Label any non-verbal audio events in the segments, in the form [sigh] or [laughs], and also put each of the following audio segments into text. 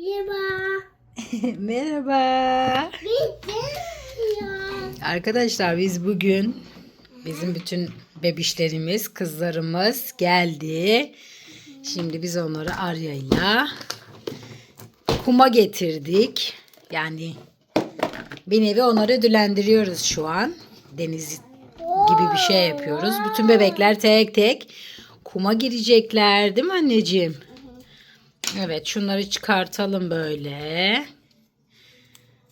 Merhaba. [laughs] Merhaba. Arkadaşlar biz bugün bizim bütün bebişlerimiz, kızlarımız geldi. Şimdi biz onları Arya'yla kuma getirdik. Yani bir nevi onları ödüllendiriyoruz şu an. Deniz gibi bir şey yapıyoruz. Bütün bebekler tek tek kuma girecekler değil mi anneciğim? Evet şunları çıkartalım böyle.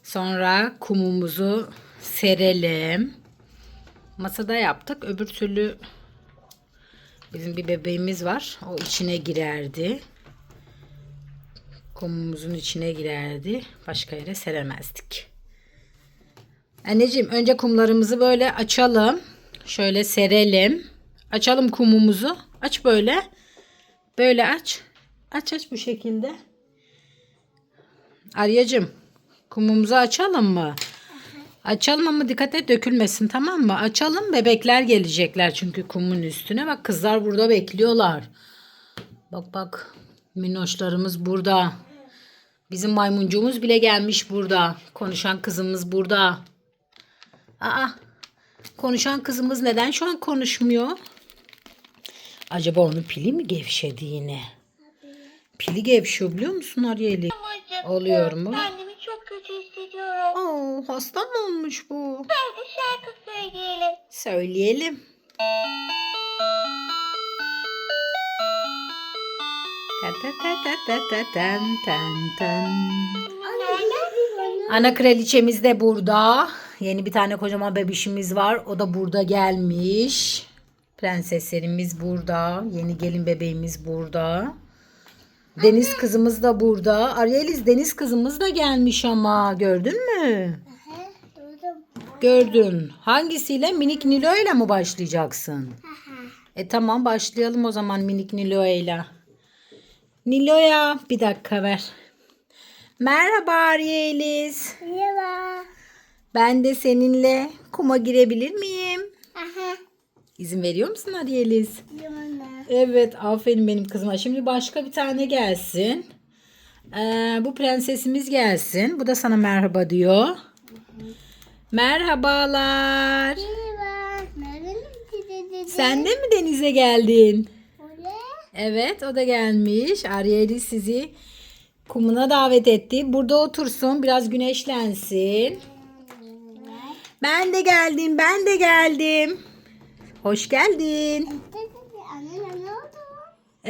Sonra kumumuzu serelim. Masada yaptık. Öbür türlü bizim bir bebeğimiz var. O içine girerdi. Kumumuzun içine girerdi. Başka yere seremezdik. Anneciğim önce kumlarımızı böyle açalım. Şöyle serelim. Açalım kumumuzu. Aç böyle. Böyle aç. Aç aç bu şekilde. Aryacığım kumumuzu açalım mı? Açalım ama dikkat et dökülmesin tamam mı? Açalım bebekler gelecekler çünkü kumun üstüne. Bak kızlar burada bekliyorlar. Bak bak minnoşlarımız burada. Bizim maymuncuğumuz bile gelmiş burada. Konuşan kızımız burada. Aa konuşan kızımız neden şu an konuşmuyor? Acaba onun pili mi gevşedi yine? Pili gevşiyor biliyor musun Ariel'i? Oluyor mu? Kendimi çok kötü hissediyorum. Aa, hasta mı olmuş bu? Hadi şarkı söyleyelim. Söyleyelim. Ta ta ta ta ta ta tan tan tan. Ana kraliçemiz de burada. Yeni bir tane kocaman bebişimiz var. O da burada gelmiş. Prenseslerimiz burada. Yeni gelin bebeğimiz burada. Deniz kızımız da burada. Arieliz deniz kızımız da gelmiş ama gördün mü? Gördün. Hangisiyle? Minik Nilo ile mi başlayacaksın? E tamam başlayalım o zaman minik Nilo ile. Nilo'ya bir dakika ver. Merhaba Arieliz. Merhaba. Ben de seninle kuma girebilir miyim? Aha. İzin veriyor musun Arieliz? Yumana. Evet aferin benim kızıma. Şimdi başka bir tane gelsin. Ee, bu prensesimiz gelsin. Bu da sana merhaba diyor. Merhabalar. Merhaba. Dedi? Sen de mi denize geldin? Öyle. Evet o da gelmiş. Arieli sizi kumuna davet etti. Burada otursun biraz güneşlensin. Ben de geldim ben de geldim. Hoş geldin. Dedi. Anne ne oldu?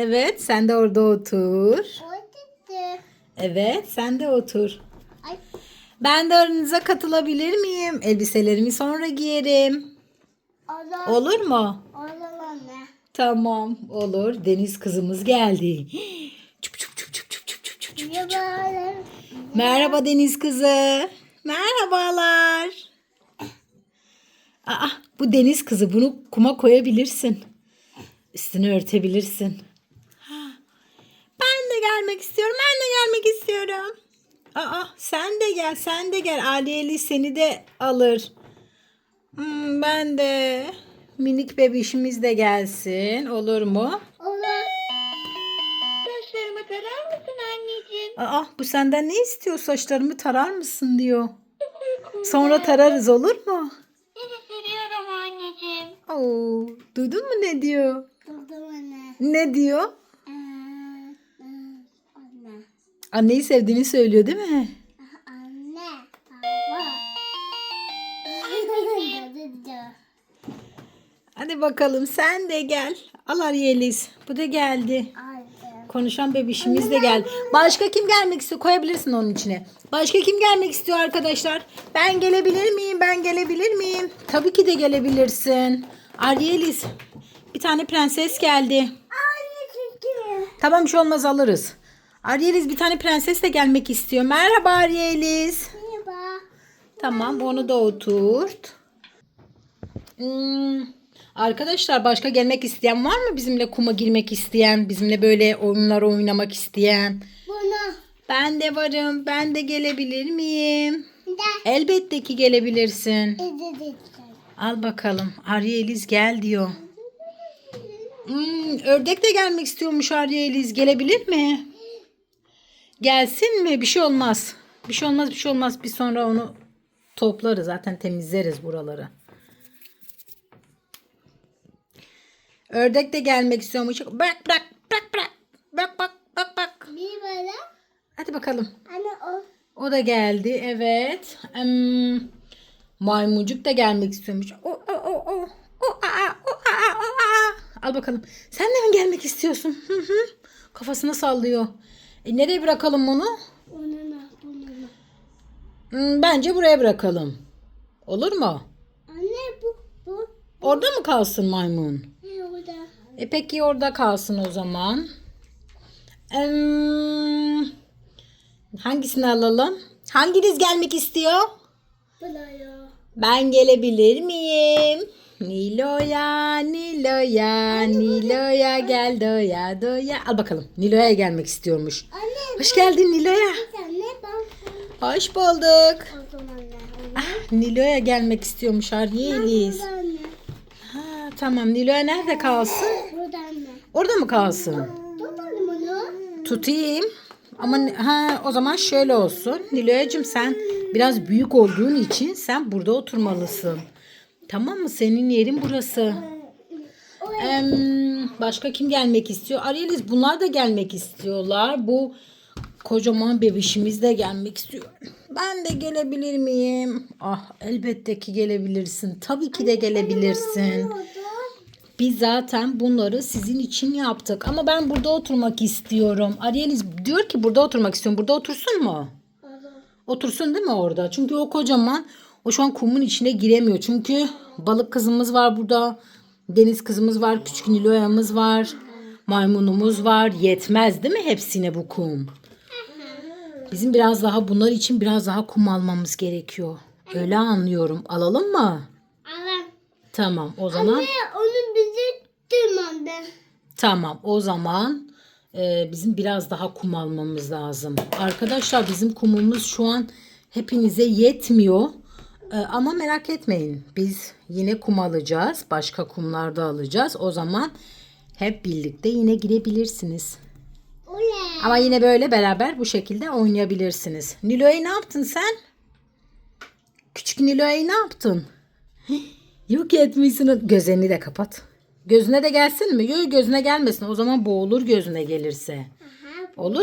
Evet sen de orada otur. O dedi. Evet sen de otur. Ay. Ben de aranıza katılabilir miyim? Elbiselerimi sonra giyerim. O zaman. Olur mu? O zaman ne? Tamam olur. Deniz kızımız geldi. Çup çup çup çup çup çup çup çup çup. Merhaba Deniz kızı. Merhabalar. Aa, bu deniz kızı bunu kuma koyabilirsin. Üstünü örtebilirsin. De gelmek istiyorum. Ben de gelmek istiyorum. Aa, sen de gel. Sen de gel. Aliyeli seni de alır. Hmm, ben de. Minik bebişimiz de gelsin. Olur mu? Olur. Saçlarımı tarar mısın anneciğim? Aa, bu senden ne istiyor? Saçlarımı tarar mısın diyor. Sonra tararız olur mu? Seni seviyorum anneciğim. Oo, duydun mu ne diyor? Duydum anne. Ne diyor? Ee, e, Anne. Anneyi sevdiğini söylüyor değil mi? Anne. Baba. Hadi bakalım sen de gel. Al Arieliz. Bu da geldi. Konuşan bebişimiz de geldi. Başka kim gelmek istiyor? Koyabilirsin onun içine. Başka kim gelmek istiyor arkadaşlar? Ben gelebilir miyim? Ben gelebilir miyim? Tabii ki de gelebilirsin. Arieliz. Bir tane prenses geldi. Anne çünkü. Tamam bir şey olmaz alırız. Arieliz bir tane prenses de gelmek istiyor. Merhaba Arieliz. Merhaba. Tamam onu da oturt. Hmm, Arkadaşlar başka gelmek isteyen var mı bizimle kuma girmek isteyen, bizimle böyle oyunlar oynamak isteyen? Bunu. Ben de varım. Ben de gelebilir miyim? Da. Elbette ki gelebilirsin. Dedi. Al bakalım. Arya Eliz gel diyor. Hmm, ördek de gelmek istiyormuş Arya Eliz. Gelebilir mi? Gelsin mi? Bir şey olmaz. Bir şey olmaz bir şey olmaz. Bir sonra onu toplarız. Zaten temizleriz buraları. Ördek de gelmek istiyormuş. Bırak bırak bırak bırak. Bak bak bak bak. Bir böyle. Hadi bakalım. Anne o. O da geldi. Evet. Em, maymuncuk da gelmek istiyormuş. O o o o. O aa o aa o aa. Al bakalım. Sen de mi gelmek istiyorsun? Hı hı. Kafasını sallıyor. E nereye bırakalım onu? Onunla bununla. Hmm, bence buraya bırakalım. Olur mu? Anne bu bu. Orada mı kalsın maymun? Ne orada? E peki orada kalsın o zaman. Em, hangisini alalım? Hanginiz gelmek istiyor? Buraya. Ben gelebilir miyim? Nilo'ya, Nilo'ya, Nilo'ya gel doya doya. Al bakalım. Nilo'ya gelmek istiyormuş. Anne Hoş geldin Nilo'ya. Hoş bulduk. Ah, Nilo'ya gelmek istiyormuş Arya Eliz. Burada anne. Ha, tamam Nilo'ya nerede kalsın? Orada mı kalsın? Tutayım. Ama ha o zaman şöyle olsun. Nilo'yacığım sen biraz büyük olduğun için sen burada oturmalısın. Tamam mı? Senin yerin burası. Em, başka kim gelmek istiyor? Arieliz bunlar da gelmek istiyorlar. Bu kocaman bebişimiz de gelmek istiyor. Ben de gelebilir miyim? Ah elbette ki gelebilirsin. Tabii ki de gelebilirsin. Biz zaten bunları sizin için yaptık. Ama ben burada oturmak istiyorum. Arieliz diyor ki burada oturmak istiyorum. Burada otursun mu? Otursun değil mi orada? Çünkü o kocaman o şu an kumun içine giremiyor. Çünkü balık kızımız var burada. Deniz kızımız var. Küçük Niloya'mız var. Maymunumuz var. Yetmez değil mi hepsine bu kum? Bizim biraz daha bunlar için biraz daha kum almamız gerekiyor. Öyle anlıyorum. Alalım mı? Alan. Tamam o zaman. Ne onu bize tırmandı. Tamam o zaman e, bizim biraz daha kum almamız lazım. Arkadaşlar bizim kumumuz şu an hepinize yetmiyor. E, ama merak etmeyin biz yine kum alacağız. Başka kumlar da alacağız. O zaman hep birlikte yine girebilirsiniz. Oley. Ama yine böyle beraber bu şekilde oynayabilirsiniz. Nilo'ya ne yaptın sen? Küçük Nilo'ya ne yaptın? [laughs] Yok etmişsin. Gözlerini de kapat. Gözüne de gelsin mi? Yok gözüne gelmesin. O zaman boğulur gözüne gelirse. Olur